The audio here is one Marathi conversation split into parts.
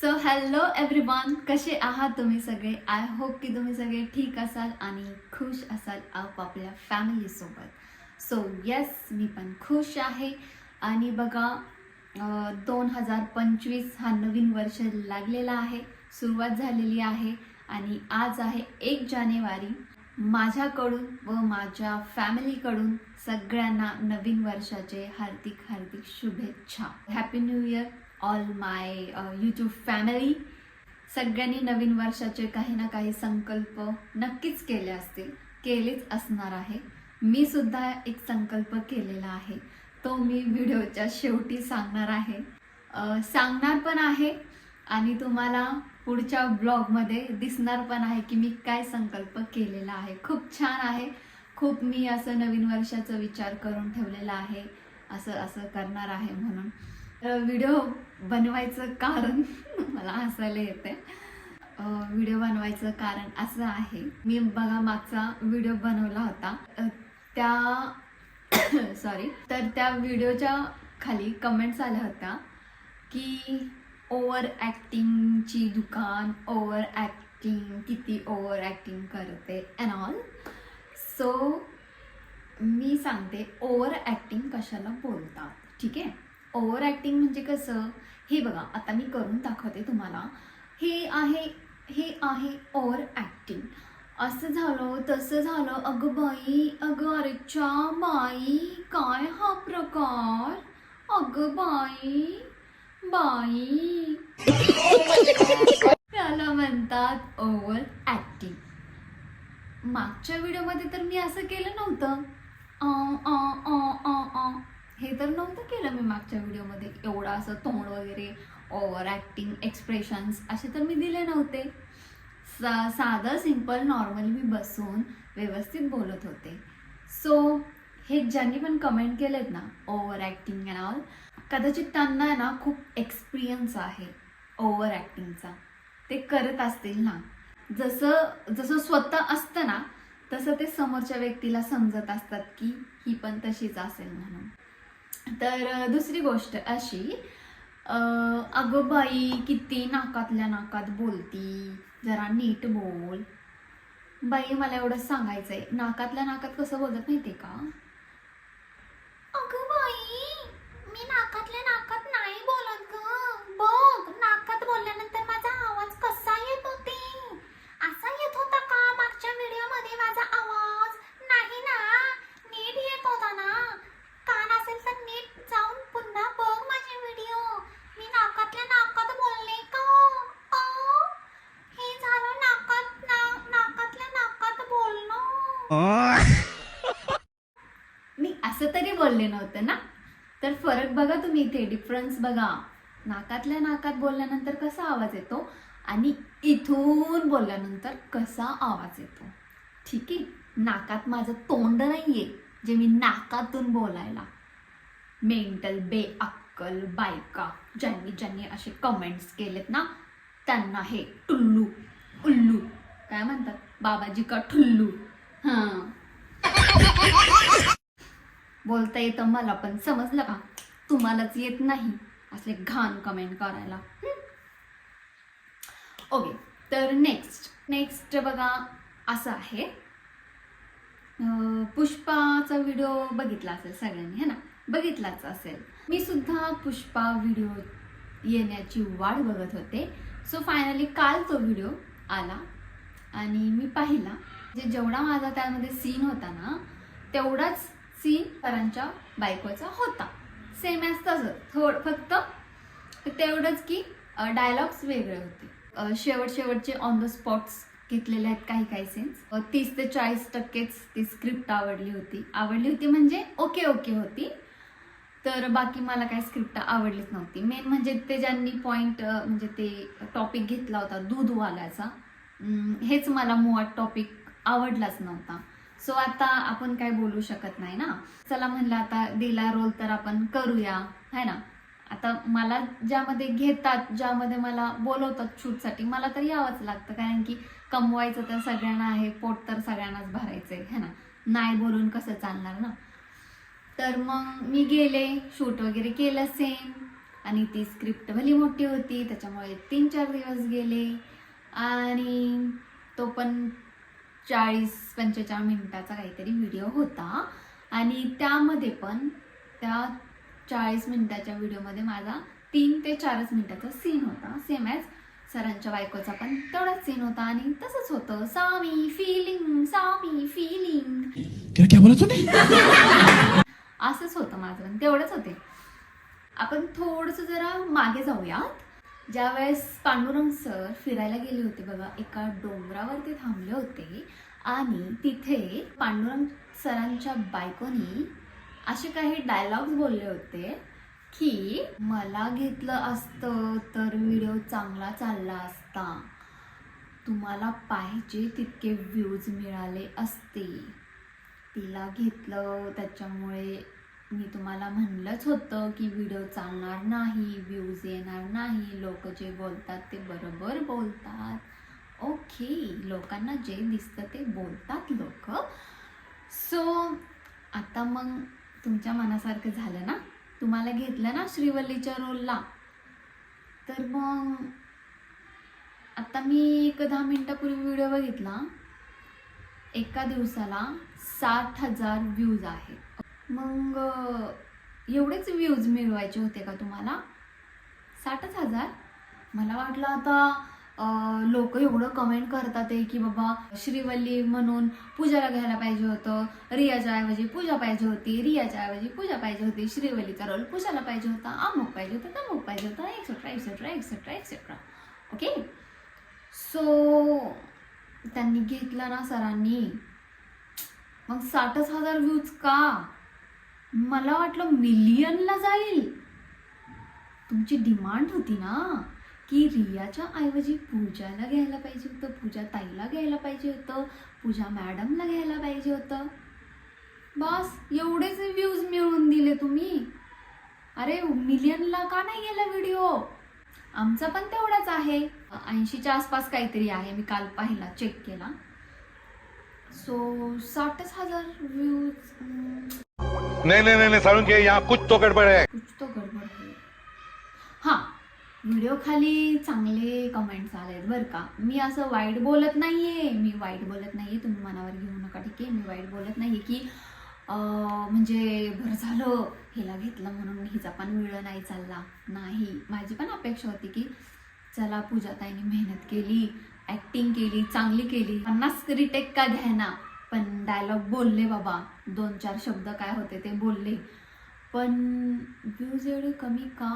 सो हॅलो एव्हरीवन कसे आहात तुम्ही सगळे? आय होप की तुम्ही सगळे ठीक असाल आणि खुश असाल आपापल्या फॅमिलीसोबत सो येस मी पण खुश आहे. आणि बघा दोन हजार पंचवीस हा नवीन वर्ष लागलेला आहे. सुरुवात झालेली आहे आणि आज आहे एक जानेवारी. माझ्याकडून व माझ्या फॅमिलीकडून सगळ्यांना नवीन वर्षाचे हार्दिक हार्दिक शुभेच्छा. Happy new year all my YouTube family सगळ्यांनी नवीन वर्षाचे काही ना काही संकल्प नक्कीच केले असतील केलेच असणार आहे. मी सुद्धा एक संकल्प केलेला आहे. तो मी व्हिडिओच्या शेवटी सांगणार आहे. सांगणार पण आहे आणि तुम्हाला पुढच्या ब्लॉगमध्ये दिसणार पण आहे की मी काय संकल्प केलेला आहे. खूप छान आहे. खूप मी असं नवीन वर्षाचा विचार करून ठेवलेला आहे. असं असं करणार आहे म्हणून. व्हिडिओ बनवायचं कारण मला हसायला येते व्हिडिओ बनवायचं कारण असं आहे. मी बघा मागचा व्हिडिओ बनवला होता. त्या सॉरी तर त्या व्हिडिओच्या खाली कमेंट्स आल्या होत्या की ओव्हर ॲक्टिंगची दुकान ओव्हर ॲक्टिंग किती ओव्हर ॲक्टिंग करते अँड ऑल सो मी सांगते ओव्हर ॲक्टिंग कशाला बोलतात? ठीक आहे? ओव्हर ॲक्टिंग म्हणजे कसं? हे बघा आता मी करून दाखवते तुम्हाला. हे आहे हे आहे ओव्हर ॲक्टिंग. असं झालं तसं झालं. अगं बाई अगं अरेच्या बाई काय हा प्रकार? अगं बाई बाई. त्याला म्हणतात ओव्हर ॲक्टिंग. मागच्या व्हिडिओमध्ये तर मी असं केलं नव्हतं. हे तर नव्हतं केलं मी मागच्या व्हिडिओमध्ये. एवढं असं तोंड वगैरे ओव्हर ॲक्टिंग एक्सप्रेशन्स असे तर मी दिले नव्हते. सा साधं सिंपल नॉर्मल मी बसून व्यवस्थित बोलत होते. सो हे ज्यांनी पण कमेंट केलेत ना ओव्हर ॲक्टिंग अँड ऑल कदाचित त्यांना आहे ना खूप एक्सपिरियन्स आहे ओव्हर ॲक्टिंगचा. ते करत असतील ना. जसं जसं स्वतः असतं ना तसं ते समोरच्या व्यक्तीला समजत असतात की ही पण तशीच असेल म्हणून. तर दुसरी गोष्ट अशी अगं बाई किती नाकातल्या नाकात बोलती जरा नीट बोल. बाई मला एवढंच सांगायचंय. नाकातल्या नाकात कसं बोलत माहितीये का अगं बाई मी नाकातल्या नाकात नाही बोलत ग बघ नाकात बोलल्यानंतर माझा आवाज कसा येत होते असा येत होता का मागच्या व्हिडिओमध्ये माझा आवाज नाही ना नीट येत होता ना कान असेल तर नीट जाऊन पुन्हा बघ माझे व्हिडिओ मी नाकातल्या नाकात बोलले का अ, हे झालं नाकात ना नाकातल्या नाकात बोलणं मी असं तरी बोलले नव्हतं ना तर फरक बघा तुम्ही इथे डिफरन्स बघा. नाकातल्या नाकात बोलल्यानंतर कसा आवाज येतो आणि इथून बोलल्यानंतर कसा आवाज येतो. ठीक आहे? नाकात माझं तोंड नाहीये जे मी नाकातून बोलायला. मेंटल बे अक्कल बायका ज्यांनी ज्यांनी असे कमेंट्स केलेत ना त्यांना हे टुल्लू उल्लू काय म्हणतात? बाबाजी का ठुल्लू? हां. बोलता येतं मला पण समजलं का तुम्हालाच येत नाही असले घाण कमेंट करायला. ओके तर नेक्स्ट नेक्स्ट बघा असं आहे. पुष्पाचा व्हिडिओ बघितला असेल सगळ्यांनी है ना? बघितलाच असेल. मी सुद्धा पुष्पा व्हिडिओ येण्याची वाट बघत होते. सो फायनली काल तो व्हिडिओ आला आणि मी पाहिला. जे जेवढा माझा त्यामध्ये सीन होता ना तेवढाच सीन सरांच्या बायकोचा होता. सेम ॲज तसं. थोड फक्त तेवढंच की डायलॉग्स वेगळे होते. शेवट शेवटचे ऑन द स्पॉट्स घेतलेले आहेत काही काही सीन्स तीस ते चाळीस टक्केच ती स्क्रिप्ट आवडली होती. आवडली होती म्हणजे ओके ओके होती. तर बाकी मला काही स्क्रिप्ट आवडलीच नव्हती. मेन म्हणजे ते ज्यांनी पॉईंट म्हणजे ते टॉपिक घेतला होता दूधवाल्याचा हेच मला मुळात टॉपिक आवडलाच नव्हता. सो आता आपण काय बोलू शकत नाही ना? चला म्हणलं आता दिला रोल तर आपण करूया है ना? आता मला ज्यामध्ये घेतात ज्यामध्ये मला बोलवतात शूटसाठी मला तर यावंच लागतं. कारण की कमवायचं तर सगळ्यांना आहे पोट तर सगळ्यांनाच भरायचंय है ना? नाही बोलून कसं चालणार ना? तर मग मी गेले शूट वगैरे केलं सेम आणि ती स्क्रिप्ट भली मोठी होती त्याच्यामुळे तीन चार दिवस गेले. आणि तो पण चाळीस पंचेचाळीस मिनिटाचा काहीतरी व्हिडिओ होता. आणि त्यामध्ये पण त्या चाळीस मिनिटाच्या व्हिडिओमध्ये माझा तीन ते चारच मिनिटाचा सीन होता. सेम ॲज सरांच्या बायकोचा पण तेवढाच सीन होता आणि तसंच होतं. सामी फिलिंग सामी फिलिंग क्या क्या बोला तूने? असंच होतं माझं पण. तेवढंच होते. आपण थोडंसं जरा मागे जाऊयात. ज्यावेळेस पांडुरंग सर फिरायला गेले होते बघा एका डोंगरावरती थांबले होते आणि तिथे पांडुरंग सरांच्या बायकोनी असे काही डायलॉग्स बोलले होते की मला घेतलं असतं तर व्हिडिओ चांगला चालला असता. तुम्हाला पाहिजे तितके व्ह्यूज मिळाले असते. तिला घेतलं त्याच्यामुळे मी तुम्हाला म्हणलंच होतं की व्हिडिओ चालणार नाही व्ह्यूज येणार नाही लोक जे बोलतात ते बरोबर बोलतात. ओके लोकांना जे दिसतं ते बोलतात लोक. सो आता मग तुमच्या मनासारखं झालं ना? तुम्हाला घेतलं ना श्रीवल्लीच्या रोलला तर मग आता मी एक दहा मिनटापूर्वी व्हिडिओ बघितला. एका दिवसाला साठ हजार व्ह्यूज आहेत. मग एवढेच व्ह्यूज मिळवायचे होते का तुम्हाला? साठच हजार? मला वाटलं आता लोक एवढं कमेंट करतात आहे की बाबा श्रीवल्ली म्हणून पूजाला घ्यायला पाहिजे होतं रियाच्या ऐवजी पूजा पाहिजे होती रियाच्या ऐवजी पूजा पाहिजे होती श्रीवल्लीचा रोल पूजाला पाहिजे होता अमुक पाहिजे होता तमुक पाहिजे होता etcetera etcetera etcetera etcetera okay so त्यांनी घेतला ना सरांनी. मग साठच हजार व्ह्यूज का? मला वाटलं मिलियनला जाईल. तुमची डिमांड होती ना की रियाच्या ऐवजी पूजाला घ्यायला पाहिजे होतं पूजा ताईला घ्यायला पाहिजे होतं पूजा मॅडमला घ्यायला पाहिजे होतं. बस एवढेच व्ह्यूज मिळवून दिले तुम्ही. अरे मिलियनला का नाही गेला व्हिडिओ? आमचा पण तेवढाच आहे. ऐंशीच्या आसपास काहीतरी आहे मी काल पाहिला चेक केला. सो साठच हजार व्ह्यूज नहीं नहीं नहीं साळुंके यहाँ कुछ तो गड़बड़ आहे कुछ तो गडबड आहे हा व्हिडिओ खाली चांगले कमेंट्स आलेत बरं का. मी असं वाईट बोलत नाहीये. मी वाईट बोलत नाहीये. तुम्ही मनावर घेऊ नका ठीक आहे मी वाईट बोलत नाही की म्हणजे बरं झालं हिला घेतलं म्हणून हिचा पण वेळ नाही चालला. नाही. माझी पण अपेक्षा होती की चला पूजाताईने मेहनत केली ॲक्टिंग केली चांगली केली. पन्नास रिटेक का घ्यायना पण डायलॉग बोलले बाबा. दोन चार शब्द काय होते ते बोलले. पण व्ह्यूज एवढे कमी का?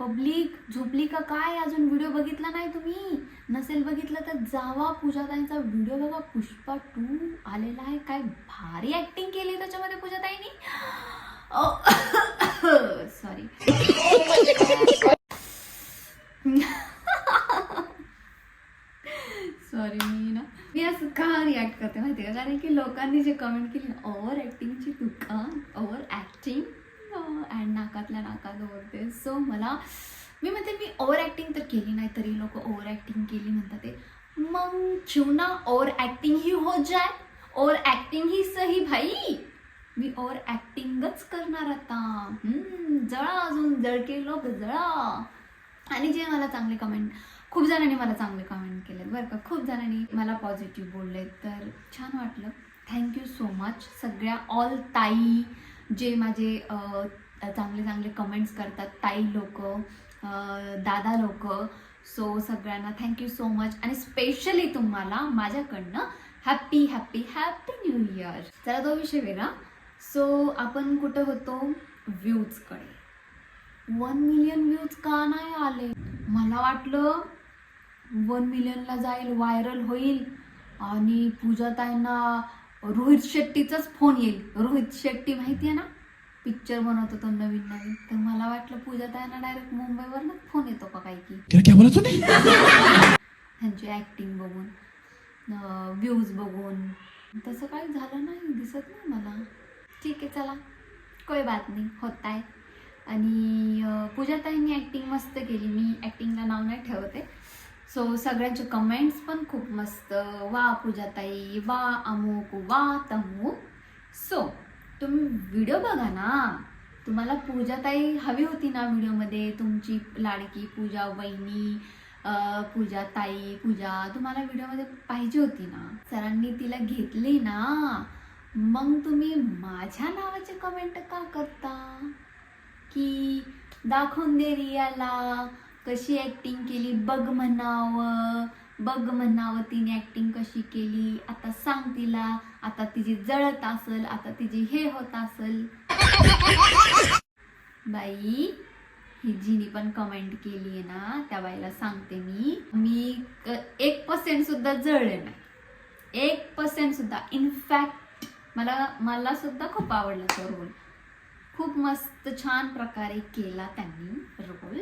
पब्लिक झोपली का काय? अजून व्हिडिओ बघितला नाही तुम्ही. नसेल बघितलं तर जावा. पूजाताईंचा व्हिडिओ बघा. पुष्पा टू आलेला आहे. काय भारी ऍक्टिंग केली त्याच्यामध्ये पूजाताईनी सॉरी सॉरी मी ना मी असं का रिॲक्ट करते माहिती की लोकांनी जे कमेंट केली ओव्हर ॲक्टिंगची दुकान ओव्हर ॲक्टिंग अँड नाकातल्या नाकात बोलते सो मला मी म्हणते मी ओव्हर ॲक्टिंग तर केली नाही तरी लोक ओव्हर ॲक्टिंग केली म्हणतात ते. मग क्यों ना ओव्हर ॲक्टिंग ही हो जाय. ओव्हर ॲक्टिंग ही सही भाई. मी ओव्हर ॲक्टिंगच करणार आता. जळा अजून जळके लोक जळा. आणि जे मला चांगले कमेंट खूप जणांनी मला चांगले कमेंट केलेत बरं का. खूप जणांनी मला पॉझिटिव्ह बोलले तर छान वाटलं. थँक्यू सो मच सगळ्या ऑल ताई जे माझे चांगले चांगले कमेंट्स करतात ताई लोक दादा लोक. सो सगळ्यांना थँक्यू सो मच आणि स्पेशली तुम्हाला माझ्याकडनं happy happy happy new year चला तो विषय वेगळा. सो आपण कुठं होतो? व्ह्यूजकडे वन मिलियन व्ह्यूज का नाही आले? मला वाटलं वन मिलियनला जाईल व्हायरल होईल आणि पूजाताईंना रोहित शेट्टीचाच फोन येईल. रोहित शेट्टी माहिती आहे ना? पिक्चर बनवतो तो नवीन नवीन. तर मला वाटलं पूजाताईंना डायरेक्ट मुंबईवरनंच फोन येतो का काही की? ह्यांची ॲक्टिंग बघून व्ह्यूज बघून. तसं काही झालं नाही दिसत नाही मला. ठीक आहे चला. कोई बात नाही होत आहे आणि पूजाताईंनी ॲक्टिंग मस्त केली. मी ॲक्टिंगला नाव नाही ठेवते. सो सगळ्यांचे कमेंट्स पण खूप मस्त. वा पूजाताई. वा अमुक. वा तमुक. सो तुम्ही व्हिडिओ बघा ना. तुम्हाला पूजाताई हवी होती ना व्हिडिओमध्ये तुमची लाडकी पूजा वहिनी पूजाताई पूजा ताई पूजा तुम्हाला व्हिडिओमध्ये पाहिजे होती ना? सरांनी तिला घेतली ना. मग तुम्ही माझ्या नावाचे कमेंट का करता? की दाखवून दे रियाला. कशी ॲक्टिंग केली? बघ म्हणावं बघ म्हणावं तिने ॲक्टिंग कशी केली. आता सांग तिला आता तिची जळत असल आता तिची हे होत असल. बाई ही जिनी पण कमेंट केली आहे ना त्या बाईला सांगते मी. मी एक पर्सेंट सुद्धा जळले नाही. एक पर्सेंट सुद्धा. इनफॅक्ट मला मला सुद्धा खूप आवडला तो रोल खूप मस्त छान प्रकारे केला त्यांनी रोल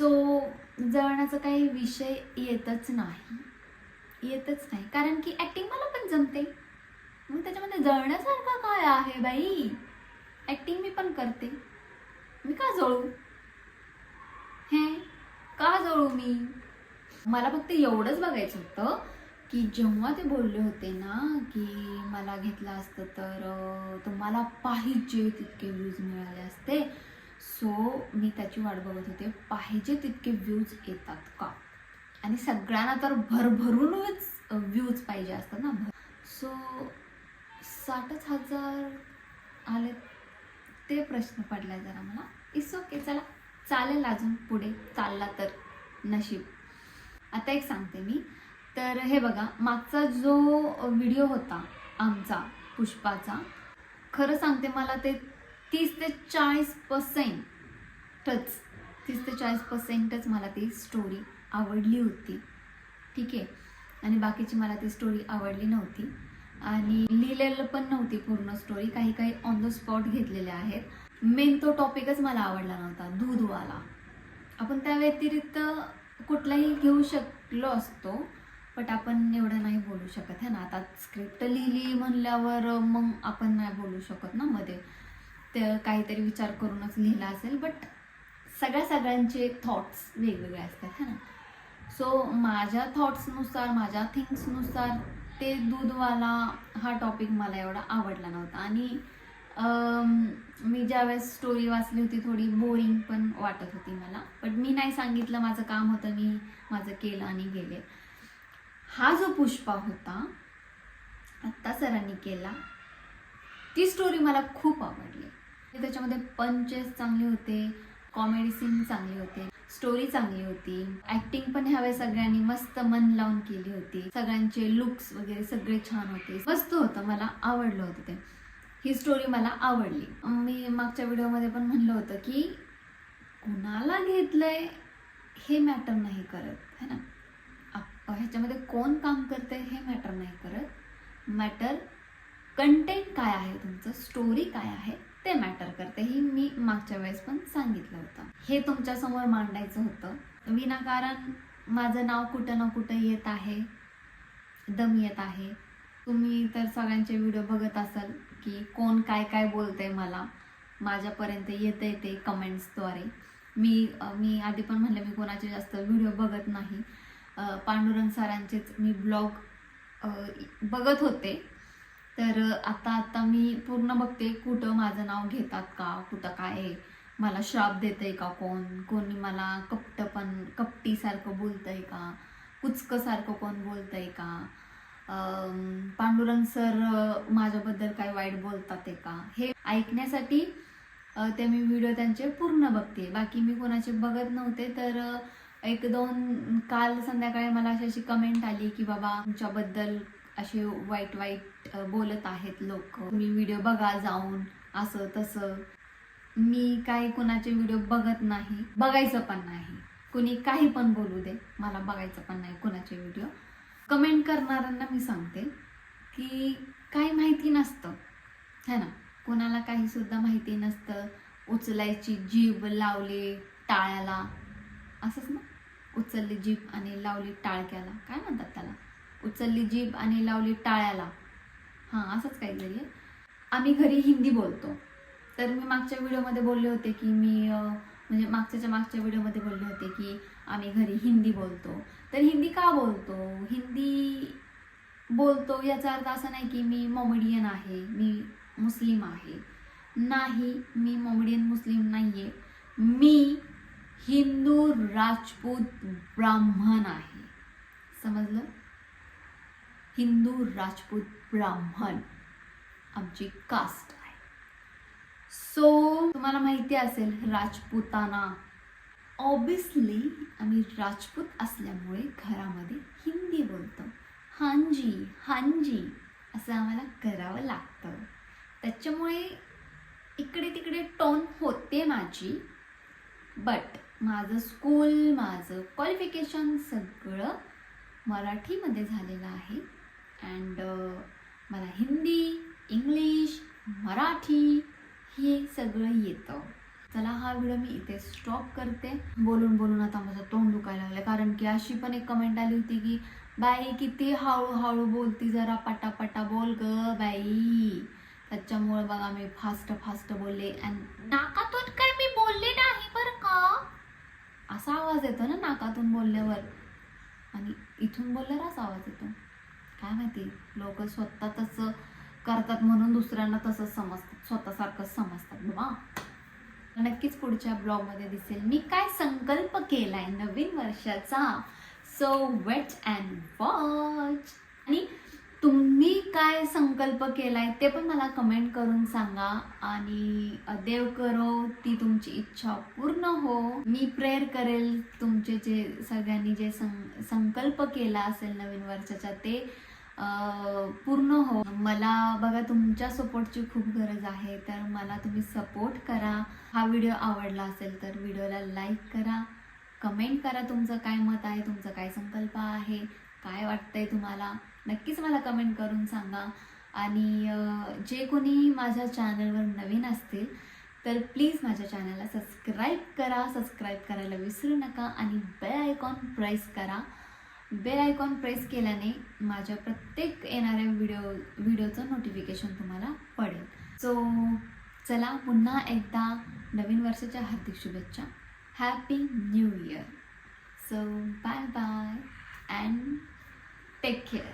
सो जळण्याचा काही विषय येतच नाही. येतच नाही. कारण की ॲक्टिंग मला पण जमते. मग त्याच्यामध्ये जळण्यासारखं काय आहे बाई? ॲक्टिंग मी पण करते. मी का जळू? हे का जळू मी? मला फक्त एवढंच बघायचं होतं की जेव्हा ते बोलले होते ना की मला घेतलं असतं तर तुम्हाला पाहिजे तितके व्ह्यूज मिळाले असते. सो मी त्याची वाट बघत होते. पाहिजे तितके व्ह्यूज येतात का? आणि सगळ्यांना तर भरभरूनच व्ह्यूज पाहिजे असतात ना. भर सो साठच हजार आले ते प्रश्न पडला जरा मला. इट्स ओके चला. चालेल अजून पुढे. चालला तर नशीब. आता एक सांगते मी. तर हे बघा मागचा जो व्हिडिओ होता आमचा पुष्पाचा खरं सांगते मला ते तीस ते चाळीस पर्सेंटच तीस ते चाळीस पर्सेंटच मला ती स्टोरी आवडली होती. ठीक आहे? आणि बाकीची मला ती स्टोरी आवडली नव्हती. आणि लिहिलेलं पण नव्हती पूर्ण स्टोरी काही काही ऑन द स्पॉट घेतलेल्या आहेत. मेन तो टॉपिकच मला आवडला नव्हता दूधवाला. आपण त्या व्यतिरिक्त कुठलाही घेऊ शकलो असतो बट आपण एवढं नाही बोलू शकत है ना? आता स्क्रिप्ट लिहिली म्हणल्यावर मग आपण नाही बोलू शकत ना मध्ये. ते काहीतरी विचार करूनच लिहिला असेल बट सगळ्या सगळ्यांचे थॉट्स वेगवेगळे असतात है ना? सो माझ्या थॉट्सनुसार माझ्या थिंग्सनुसार ते दूधवाला हा टॉपिक मला एवढा आवडला नव्हता. आणि मी ज्यावेळेस स्टोरी वाचली होती थोडी बोरिंग पण वाटत होती मला. बट मी नाही सांगितलं माझं काम होतं मी माझं केलं आणि गेले. हा जो पुष्पा होता आत्ता सरांनी केला ती स्टोरी मला खूप आवडली. त्याच्यामध्ये पंचेस चांगले होते कॉमेडी सीन चांगले होते स्टोरी चांगली होती. ऍक्टिंग पण ह्यावेळेस सगळ्यांनी मस्त मन लावून केली होती. सगळ्यांचे लुक्स वगैरे सगळे छान होते. मस्त होतं मला आवडलं होतं ते. ही स्टोरी मला आवडली. मी मागच्या व्हिडिओमध्ये पण म्हणलं होतं की कुणाला घेतलंय हे मॅटर नाही करत. है ना? ह्याच्यामध्ये कोण काम करते हे मॅटर नाही करत. मॅटर कंटेंट काय आहे? तुमचं स्टोरी काय आहे? ते मॅटर करते ही मी मागच्या वेळेस पण सांगितलं होतं. हे तुमच्यासमोर मांडायचं होतं. विनाकारण माझं नाव कुठं ना कुठं येत आहे दम येत आहे. तुम्ही तर सगळ्यांचे व्हिडिओ बघत असाल की कोण काय काय बोलतंय मला. माझ्यापर्यंत येतंय ते कमेंट्सद्वारे मी मी आधी पण म्हणलं मी कोणाचे जास्त व्हिडिओ बघत नाही. पांडुरंग सरांचेच मी ब्लॉग बघत होते. तर आता आता मी पूर्ण बघते कुठं माझं नाव घेतात का कुठं काय आहे. मला श्राप देतंय का कोण? कोणी मला कपट पण कपटीसारखं बोलतंय का? कुचकसारखं कोण बोलतंय का? पांडुरंग सर माझ्याबद्दल काय वाईट बोलतात आहे का? हे ऐकण्यासाठी ते मी व्हिडिओ त्यांचे पूर्ण बघते. बाकी मी कोणाचे बघत नव्हते तर एक दोन काल संध्याकाळी मला अशी अशी कमेंट आली की बाबा तुमच्याबद्दल असे वाईट वाईट बोलत आहेत लोक. मी व्हिडिओ बघा जाऊन असं तसं. मी काही कुणाचे व्हिडिओ बघत नाही बघायचं पण नाही. कुणी काही पण बोलू दे मला बघायचं पण नाही कुणाचे व्हिडिओ कमेंट करणाऱ्यांना मी सांगते की काही माहिती नसतं. है ना? कोणाला काही सुद्धा माहिती नसतं. उचलायची जीभ लावली टाळ्याला. असंच ना? उचलली जीभ आणि लावली टाळक्याला. काय म्हणतात त्याला? उचलली जीभ आणि लावली टाळ्याला. हां असंच काहीतरी आहे. आम्ही घरी हिंदी बोलतो. तर मी मागच्या व्हिडिओमध्ये बोलले होते की मी म्हणजे मागच्याच्या मागच्या व्हिडिओमध्ये बोलले होते की आम्ही घरी हिंदी बोलतो. तर हिंदी का बोलतो? हिंदी बोलतो याचा अर्थ असा नाही की मी मॉमेडियन आहे मी मुस्लिम आहे. नाही मी मोमेडियन मुस्लिम नाही आहे मी हिंदू राजपूत ब्राह्मण आहे. समजलं? हिंदू राजपूत ब्राह्मण आमची कास्ट आहे. सो तुम्हाला माहिती असेल राजपुताना. ऑबियसली आम्ही राजपूत असल्यामुळे घरामध्ये हिंदी बोलतो. हांजी हांजी असं आम्हाला करावं लागतं. त्याच्यामुळे इकडे तिकडे टोन होते माझी. बट माझं स्कूल माझं क्वालिफिकेशन सगळं मराठीमध्ये झालेलं आहे. अँड uh, मला हिंदी इंग्लिश मराठी हे सगळं येतं. चला हा व्हिडिओ मी इथे स्टॉप करते. बोलून बोलून आता माझं तोंड दुखायला लागलं कारण की अशी पण एक कमेंट आली होती की बाई किती हळूहळू बोलती जरा पटापटा बोल ग बाई. त्याच्यामुळे बघा मी फास्ट फास्ट बोलले. आणि नाकातून काय मी बोलले नाही बरं का? असा आवाज येतो ना नाकातून बोलल्यावर. आणि इथून बोलल्यावर असा आवाज येतो. काय माहिती? लोक स्वतः तसं करतात म्हणून दुसऱ्यांना तसंच समजतात स्वतःसारखंच समजतात. बाबा नक्कीच पुढच्या ब्लॉगमध्ये दिसेल. मी काय संकल्प केलाय नवीन वर्षाचा? सो वेट अँड वॉच आणि तुम्ही काय संकल्प केलाय ते पण मला कमेंट करून सांगा. आणि देव करो ती तुमची इच्छा पूर्ण हो. मी प्रेयर करेल तुमचे जे सगळ्यांनी जे सं संकल्प केला असेल नवीन वर्षाचा ते. पूर्ण हो. मला बघा तुमच्या सपोर्टची खूप गरज आहे. तर मला तुम्ही सपोर्ट करा. हा व्हिडिओ आवडला असेल तर व्हिडिओला लाईक करा. कमेंट करा तुमचं काय मत आहे तुमचं काय संकल्प आहे काय वाटतंय तुम्हाला. नक्कीच मला कमेंट करून सांगा. आणि जे कोणी माझ्या चॅनलवर नवीन असतील तर प्लीज माझ्या चॅनलला सबस्क्राईब करा. सबस्क्राईब करायला विसरू नका. आणि बेल आयकॉन प्रेस करा. बेल आयकॉन प्रेस केल्याने माझ्या प्रत्येक येणाऱ्या व्हिडिओ व्हिडिओचं नोटिफिकेशन तुम्हाला पडेल. सो चला पुन्हा एकदा नवीन वर्षाच्या हार्दिक शुभेच्छा. Happy new year so bye bye and take care